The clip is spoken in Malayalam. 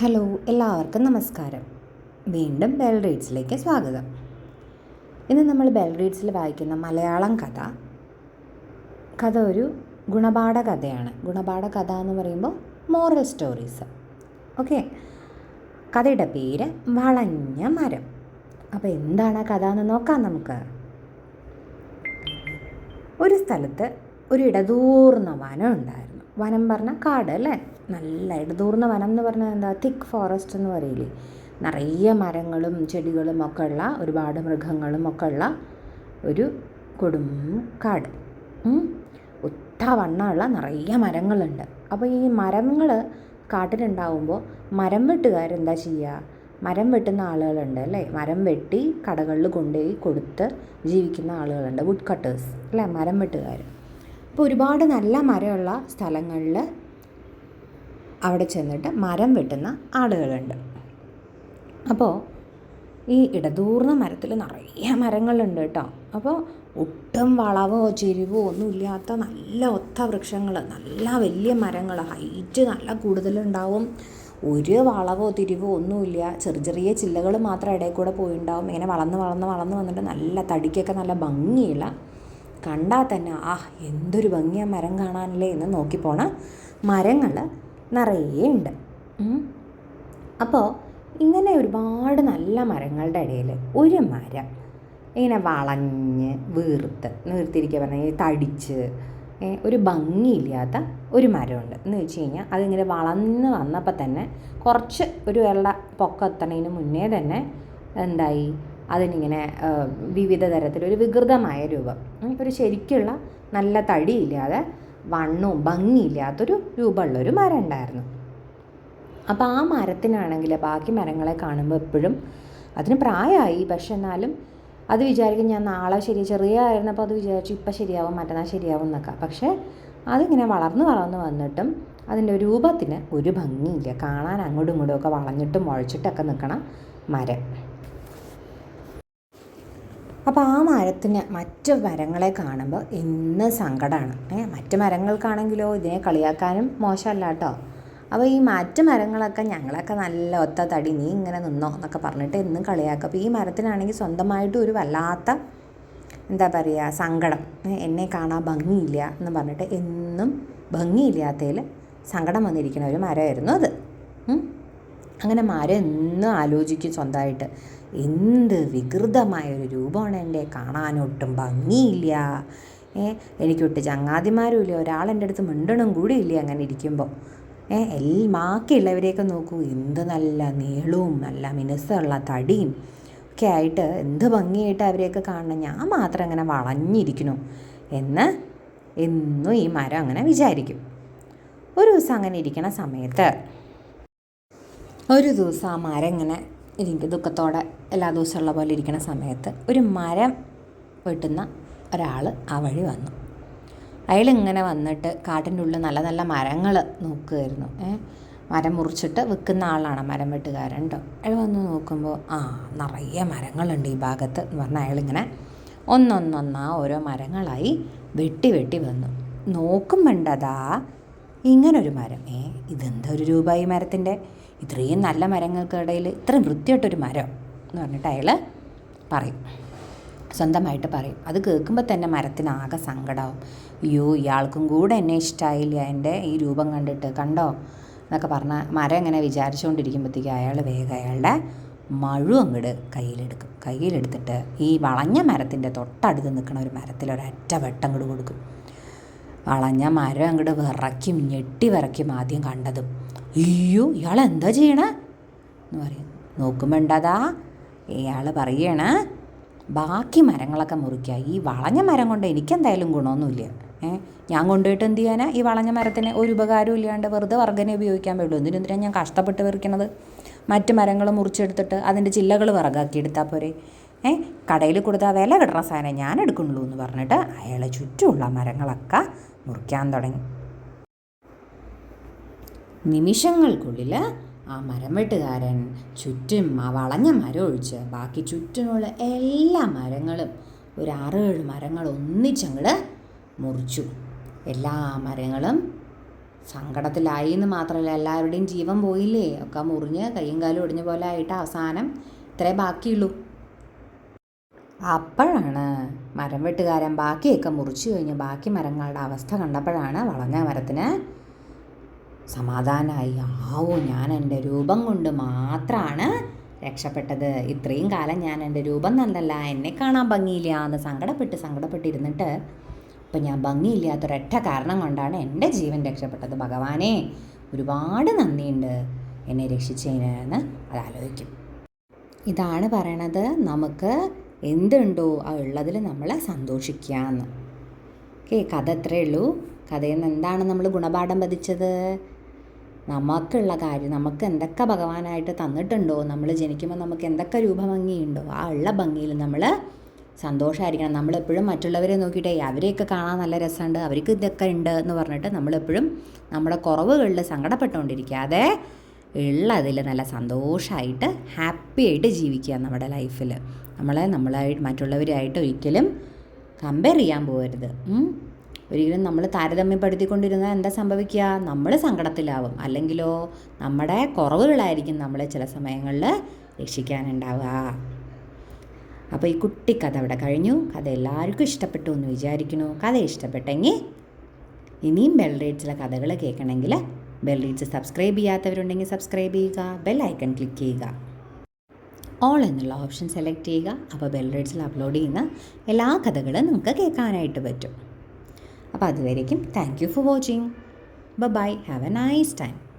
ഹലോ എല്ലാവർക്കും നമസ്കാരം. വീണ്ടും ബെൽ റീഡ്സിലേക്ക് സ്വാഗതം. ഇന്ന് നമ്മൾ ബെൽ റീഡ്സിൽ വായിക്കുന്ന മലയാളം കഥ. കഥ ഒരു ഗുണപാഠ കഥയാണ്. ഗുണപാഠ കഥ എന്ന് പറയുമ്പോൾ മോറൽ സ്റ്റോറീസ് ഓക്കെ കഥയുടെ പേര് വളഞ്ഞ മരം. അപ്പോൾ എന്താണ് കഥ എന്ന് നോക്കാം നമുക്ക്. ഒരു സ്ഥലത്ത് ഒരു ഇടതൂർന്ന വനം ഉണ്ടായിരുന്നു. വനം പറഞ്ഞാൽ കാട് അല്ലേ? നല്ല ഇടതൂർന്ന വനം എന്ന് പറഞ്ഞാൽ എന്താ? തിക്ക് ഫോറസ്റ്റ് എന്ന് പറയില്ലേ? നിറയെ മരങ്ങളും ചെടികളും ഒക്കെ ഉള്ള ഒരുപാട് മൃഗങ്ങളും ഒക്കെ ഉള്ള ഒരു കൊടും കാട്. ഒറ്റ വണ്ണമുള്ള നിറയെ മരങ്ങളുണ്ട്. അപ്പോൾ ഈ മരങ്ങൾ കാട്ടിലുണ്ടാവുമ്പോൾ മരം വെട്ടുകാരെന്താ ചെയ്യുക? മരം വെട്ടുന്ന ആളുകളുണ്ട് അല്ലേ? മരം വെട്ടി കടകളിൽ കൊണ്ടുപോയി കൊടുത്ത് ജീവിക്കുന്ന ആളുകളുണ്ട് വുഡ് കട്ടേഴ്സ് അല്ലേ? മരം വെട്ടുകാർ അപ്പോൾ ഒരുപാട് നല്ല മരമുള്ള സ്ഥലങ്ങളിൽ അവിടെ ചെന്നിട്ട് മരം വെട്ടുന്ന ആളുകളുണ്ട്. അപ്പോൾ ഈ ഇടതൂർന്ന മരത്തിൽ നിറയെ മരങ്ങളുണ്ട് കേട്ടോ. അപ്പോൾ ഒട്ടും വളവോ ചെരിവോ ഒന്നുമില്ലാത്ത നല്ല ഒത്ത വൃക്ഷങ്ങൾ നല്ല വലിയ മരങ്ങൾ ഹൈറ്റ് നല്ല കൂടുതലുണ്ടാവും. ഒരു വളവോ തിരിവോ ഒന്നുമില്ല. ചെറിയ ചെറിയ ചില്ലകൾ മാത്രം ഇടയിൽ കൂടെ പോയിണ്ടാവും. ഇങ്ങനെ വളർന്ന് വളർന്ന് വളർന്ന് വന്നിട്ട് നല്ല തടിക്കൊക്കെ നല്ല ഭംഗിയുള്ള കണ്ടാൽ തന്നെ ആ എന്തൊരു ഭംഗിയാ മരം കാണാനല്ലേ എന്ന് നോക്കിപ്പോണ മരങ്ങൾ നിറയെ ഉണ്ട്. അപ്പോൾ ഇങ്ങനെ ഒരുപാട് നല്ല മരങ്ങളുടെ ഇടയിൽ ഒരു മരം ഇങ്ങനെ വളഞ്ഞ് വീർത്ത് വീർത്തിരിക്കുക പറഞ്ഞാൽ തടിച്ച് ഒരു ഭംഗിയില്ലാത്ത ഒരു മരമുണ്ട്. എന്ന് വെച്ച് കഴിഞ്ഞാൽ അതിങ്ങനെ വളർന്ന് വന്നപ്പോൾ തന്നെ കുറച്ച് ഒരു വെള്ള പൊക്കെത്തണതിന് മുന്നേ തന്നെ എന്തായി? അതിനിങ്ങനെ വിവിധ തരത്തിലൊരു വികൃതമായ രൂപം. ഒരു ശരിക്കുള്ള നല്ല തടിയില്ലാതെ വണ്ണവും ഭംഗിയില്ലാത്തൊരു രൂപമുള്ളൊരു മരം ഉണ്ടായിരുന്നു. അപ്പോൾ ആ മരത്തിനാണെങ്കിൽ ബാക്കി മരങ്ങളെ കാണുമ്പോൾ എപ്പോഴും അതിന് പ്രായമായി പക്ഷെ എന്നാലും അത് വിചാരിക്കും ഞാൻ നാളെ ശരി ചെറിയതായിരുന്നപ്പോൾ അത് വിചാരിച്ചു ഇപ്പം ശരിയാവും മറ്റന്നാൾ ശരിയാവും എന്നൊക്കെ. പക്ഷേ അതിങ്ങനെ വളർന്ന് വളർന്ന് വന്നിട്ടും അതിന്റെ രൂപത്തിന് ഒരു ഭംഗിയില്ല. കാണാൻ അങ്ങോട്ടും ഇങ്ങോട്ടും ഒക്കെ വളഞ്ഞിട്ടും മുഴച്ചിട്ടൊക്കെ നിൽക്കണ മരം. അപ്പോൾ ആ മരത്തിന് മറ്റ് മരങ്ങളെ കാണുമ്പോൾ ഇന്ന് സങ്കടമാണ് ഏ മറ്റ് മരങ്ങൾക്കാണെങ്കിലോ ഇതിനെ കളിയാക്കാനും മോശമല്ല കേട്ടോ അപ്പോൾ ഈ മറ്റ് മരങ്ങളൊക്കെ ഞങ്ങളൊക്കെ നല്ല ഒത്ത തടി നീ ഇങ്ങനെ നിന്നോ എന്നൊക്കെ പറഞ്ഞിട്ട് എന്നും കളിയാക്കും. അപ്പോൾ ഈ മരത്തിനാണെങ്കിൽ സ്വന്തമായിട്ട് ഒരു വല്ലാത്ത എന്താ പറയുക സങ്കടം. എന്നെ കാണാൻ ഭംഗിയില്ല എന്ന് പറഞ്ഞിട്ട് എന്നും ഭംഗിയില്ലാത്തതിൽ സങ്കടം വന്നിരിക്കുന്ന ഒരു മരമായിരുന്നു അത്. അങ്ങനെ മരം എന്നും ആലോചിക്കും സ്വന്തമായിട്ട്. എന്ത് വികൃതമായൊരു രൂപമാണ് എന്റെ കാണാനൊട്ടും ഭംഗിയില്ല. ഏ എനിക്കൊട്ട് ചങ്ങാതിമാരും ഇല്ല ഒരാൾ എന്റെ അടുത്ത് മിണ്ടണം കൂടി ഇല്ല അങ്ങനെ ഇരിക്കുമ്പോൾ. ഏ എൽ ബാക്കിയുള്ളവരെയൊക്കെ നോക്കൂ. എന്ത് നല്ല നീളവും നല്ല മിനുസമുള്ള തടിയും ഒക്കെ ആയിട്ട് എന്ത് ഭംഗിയായിട്ട് അവരെയൊക്കെ കാണണം. ഞാൻ മാത്രം അങ്ങനെ വളഞ്ഞിരിക്കുന്നു. എന്ന് എന്നും ഈ മരം അങ്ങനെ വിചാരിക്കും. ഒരു ദിവസം അങ്ങനെ ഇരിക്കണ സമയത്ത് ഒരു ദിവസം ആ മരം ഇങ്ങനെ എനിക്ക് ദുഃഖത്തോടെ എല്ലാ ദിവസവും ഉള്ള പോലെ ഇരിക്കുന്ന സമയത്ത് ഒരു മരം വെട്ടുന്ന ഒരാൾ ആ വഴി വന്നു. അയാൾ ഇങ്ങനെ വന്നിട്ട് കാട്ടിന്റെ ഉള്ളിൽ നല്ല നല്ല മരങ്ങൾ നോക്കുമായിരുന്നു മരം മുറിച്ചിട്ട് വിൽക്കുന്ന ആളാണ് മരം വെട്ടുകാരൻ കേട്ടോ അയാൾ വന്ന് നോക്കുമ്പോൾ ആ നിറയെ മരങ്ങളുണ്ട് ഈ ഭാഗത്ത്. എന്ന് പറഞ്ഞാൽ അയാളിങ്ങനെ ഒന്നൊന്നൊന്നാ ഓരോ മരങ്ങളായി വെട്ടി വെട്ടി വന്നു. നോക്കുമ്പോണ്ടതാ ഇങ്ങനൊരു മരം. ഏ ഇതെന്തൊരു രൂപ ഈ മരത്തിന്റെ? ഇത്രയും നല്ല മരങ്ങൾക്കിടയിൽ ഇത്രയും വൃത്തിയായിട്ടൊരു മരം എന്ന് പറഞ്ഞിട്ട് അയാൾ പറയും. സ്വന്തമായിട്ട് പറയും. അത് കേൾക്കുമ്പോൾ തന്നെ മരത്തിനാകെ സങ്കടമാവും. അയ്യോ ഇയാൾക്കും കൂടെ എന്നെ ഇഷ്ടമായില്ല എന്റെ ഈ രൂപം കണ്ടിട്ട് കണ്ടോ? എന്നൊക്കെ പറഞ്ഞ മരം ഇങ്ങനെ വിചാരിച്ചുകൊണ്ടിരിക്കുമ്പോഴത്തേക്ക് അയാൾ വേഗം അയാളുടെ മഴു അങ്ങോട്ട് കയ്യിലെടുക്കും. കയ്യിലെടുത്തിട്ട് ഈ വളഞ്ഞ മരത്തിന്റെ തൊട്ടടുത്ത് നിൽക്കുന്ന ഒരു മരത്തിൽ ഒരറ്റ വെട്ടം കൊടുക്കും. വളഞ്ഞ മരം അങ്ങോട്ട് വിറയ്ക്കും ഞെട്ടി വിറയ്ക്കും ആദ്യം കണ്ടതും. അയ്യോ ഇയാൾ എന്താ ചെയ്യണേ? എന്ന് പറയും. നോക്കുമ്പോൾ ഉണ്ടതാ ഇയാൾ പറയണ ബാക്കി മരങ്ങളൊക്കെ മുറിക്കുക ഈ വളഞ്ഞ മരം കൊണ്ട് എനിക്കെന്തായാലും ഗുണമൊന്നുമില്ല. ഏ ഞാൻ കൊണ്ടുപോയിട്ട് എന്ത് ചെയ്യാനാ? ഈ വളഞ്ഞ മരത്തിന് ഒരു ഉപകാരവും ഇല്ലാണ്ട് വെറുതെ വർഗനെ ഉപയോഗിക്കാൻ പറ്റുള്ളൂ എന്തിനെന്തിനാണ് ഞാൻ കഷ്ടപ്പെട്ട് പറിക്കണത് മറ്റ് മരങ്ങൾ മുറിച്ചെടുത്തിട്ട് അതിന്റെ ചില്ലകൾ വിറകാക്കി എടുത്താൽ പോരെ? ഏ കടയിൽ കൊടുത്താൽ വില കിട്ടുന്ന സാധനം ഞാൻ എടുക്കുന്നുള്ളൂ എന്ന് പറഞ്ഞിട്ട് അയാളെ ചുറ്റുമുള്ള മരങ്ങളൊക്കെ മുറിക്കാൻ തുടങ്ങി. നിമിഷങ്ങൾക്കുള്ളിൽ ആ മരം വെട്ടുകാരൻ ചുറ്റും ആ വളഞ്ഞ മരം ഒഴിച്ച് ബാക്കി ചുറ്റുമുള്ള എല്ലാ മരങ്ങളും ഒരു ആറേഴ് മരങ്ങൾ ഒന്നിച്ചങ്ങട് മുറിച്ചു. എല്ലാ മരങ്ങളും സങ്കടത്തിലായി എന്ന് മാത്രമല്ല എല്ലാവരുടെയും ജീവൻ പോയില്ലേ? ഒക്കെ മുറിഞ്ഞ് കയ്യും കാലും ഒടിഞ്ഞ പോലെ ആയിട്ട് അവസാനം ഇത്രേ ബാക്കിയുള്ളൂ. അപ്പോഴാണ് മരം വെട്ടുകാരൻ ബാക്കിയൊക്കെ മുറിച്ചു കഴിഞ്ഞ് ബാക്കി മരങ്ങളുടെ അവസ്ഥ കണ്ടപ്പോഴാണ് വളഞ്ഞ മരത്തിന് സമാധാനമായി ആവോ ഞാൻ എന്റെ രൂപം കൊണ്ട് മാത്രമാണ് രക്ഷപ്പെട്ടത്. ഇത്രയും കാലം ഞാൻ എന്റെ രൂപം നല്ലല്ല എന്നെ കാണാൻ ഭംഗിയില്ല എന്ന് സങ്കടപ്പെട്ട് സങ്കടപ്പെട്ടിരുന്നിട്ട് ഇപ്പം ഞാൻ ഭംഗിയില്ലാത്തൊരൊറ്റ കാരണം കൊണ്ടാണ് എന്റെ ജീവൻ രക്ഷപ്പെട്ടത്. ഭഗവാനെ ഒരുപാട് നന്ദിയുണ്ട് എന്നെ രക്ഷിച്ചതിന് എന്ന് അത് ആലോചിക്കും. ഇതാണ് പറയണത് നമുക്ക് എന്തുണ്ടോ ആ ഉള്ളതിൽ നമ്മൾ സന്തോഷിക്കുക എന്ന് ഓക്കെ കഥ എത്രയേ ഉള്ളൂ. കഥയിൽ നിന്ന് എന്താണ് നമ്മൾ ഗുണപാഠം പതിച്ചത്? നമുക്കുള്ള കാര്യം നമുക്ക് എന്തൊക്കെ ഭഗവാനായിട്ട് തന്നിട്ടുണ്ടോ? നമ്മൾ ജനിക്കുമ്പോൾ നമുക്ക് എന്തൊക്കെ രൂപഭംഗിയുണ്ടോ? ആ ഉള്ള ഭംഗിയിൽ നമ്മൾ സന്തോഷമായിരിക്കണം നമ്മളെപ്പോഴും മറ്റുള്ളവരെ നോക്കിയിട്ടേ അവരെയൊക്കെ കാണാൻ നല്ല രസമുണ്ട് അവർക്ക് ഇതൊക്കെ ഉണ്ട് എന്ന് പറഞ്ഞിട്ട് നമ്മളെപ്പോഴും നമ്മുടെ കുറവുകളിൽ സങ്കടപ്പെട്ടുകൊണ്ടിരിക്കാതെ ഉള്ളതിൽ നല്ല സന്തോഷമായിട്ട് ഹാപ്പി ആയിട്ട് ജീവിക്കുക നമ്മുടെ ലൈഫിൽ. നമ്മളെ നമ്മളായിട്ട് മറ്റുള്ളവരായിട്ട് ഒരിക്കലും കമ്പയർ ചെയ്യാൻ പോകരുത്. ഒരിക്കലും നമ്മൾ താരതമ്യപ്പെടുത്തിക്കൊണ്ടിരുന്നാൽ എന്താ സംഭവിക്കുക? നമ്മൾ സങ്കടത്തിലാവും. അല്ലെങ്കിലോ നമ്മുടെ കുറവുകളായിരിക്കും നമ്മളെ ചില സമയങ്ങളിൽ രക്ഷിക്കാനുണ്ടാവുക. അപ്പോൾ ഈ കുട്ടി കഥ അവിടെ കഴിഞ്ഞു. കഥ എല്ലാവർക്കും ഇഷ്ടപ്പെട്ടു എന്ന് വിചാരിക്കുന്നു. കഥ ഇഷ്ടപ്പെട്ടെങ്കിൽ ഇനിയും ബെൽറേറ്റ്സിലെ കഥകൾ കേൾക്കണമെങ്കിൽ റേറ്റ്സ് സബ്സ്ക്രൈബ് ചെയ്യാത്തവരുണ്ടെങ്കിൽ സബ്സ്ക്രൈബ് ചെയ്യുക ബെൽ ഐക്കൺ ക്ലിക്ക് ചെയ്യുക. ഓൾ എന്നുള്ള ഓപ്ഷൻ സെലക്ട് ചെയ്യുക. അപ്പോൾ ബെൽ അപ്ലോഡ് ചെയ്യുന്ന എല്ലാ കഥകളും നിങ്ങൾക്ക് കേൾക്കാനായിട്ട് പറ്റും. അപ്പോൾ അതുവരേക്കും thank you for watching bye have a nice time